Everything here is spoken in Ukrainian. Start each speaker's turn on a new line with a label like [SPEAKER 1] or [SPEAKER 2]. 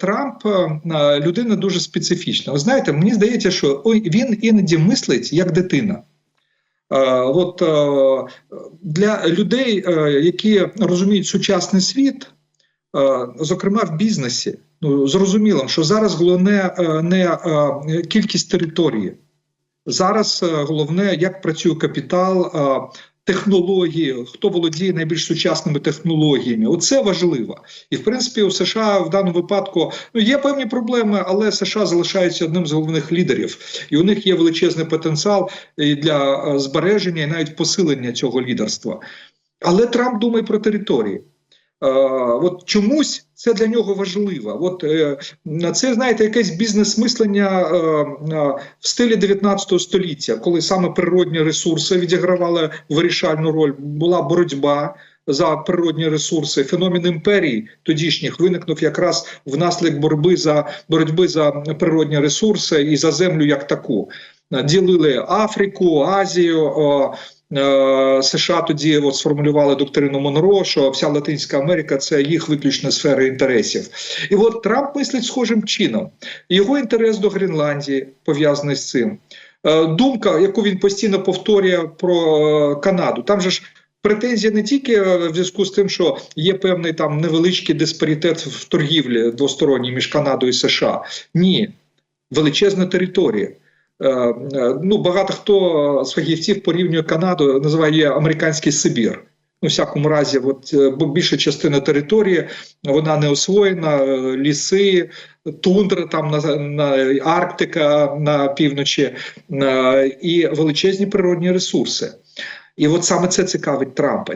[SPEAKER 1] Трамп е, людина дуже специфічна. Ви знаєте, мені здається, що він іноді мислить як дитина. Е, От е, для людей, е, які розуміють сучасний світ, е, зокрема в бізнесі, ну зрозуміло, що зараз головне е, не е, кількість території. Зараз е, головне, як працює капітал, е, технології, хто володіє найбільш сучасними технологіями. Оце важливо. І в принципі, у США в даному випадку ну є певні проблеми, але США залишаються одним з головних лідерів, і у них є величезний потенціал для е, збереження і навіть посилення цього лідерства. Але Трамп думає про території. Е, от чомусь це для нього важливо. От е, це знаєте, якесь бізнес-мислення е, в стилі 19 століття, коли саме природні ресурси відігравали вирішальну роль. Була боротьба за природні ресурси. Феномен імперії тодішніх виникнув якраз внаслідок боротьби за боротьби за природні ресурси і за землю як таку. Ділили Африку, Азію. Е, США тоді от сформулювали доктрину Монро, що вся Латинська Америка це їх виключна сфера інтересів. І от Трамп мислить схожим чином. Його інтерес до Гренландії пов'язаний з цим. Е, думка, яку він постійно повторює про е, Канаду, там же ж. Претензія не тільки в зв'язку з тим, що є певний там невеличкий диспаритет в торгівлі двосторонній між Канадою і США. Ні, величезна територія. Е, е, ну багато хто з фахівців порівнює Канаду, називає американський Сибір. У всякому разі, от е, більша частина території вона не освоєна, ліси, тундра, там на, на Арктика на півночі і величезні природні ресурси. І от саме це цікавить Трампа.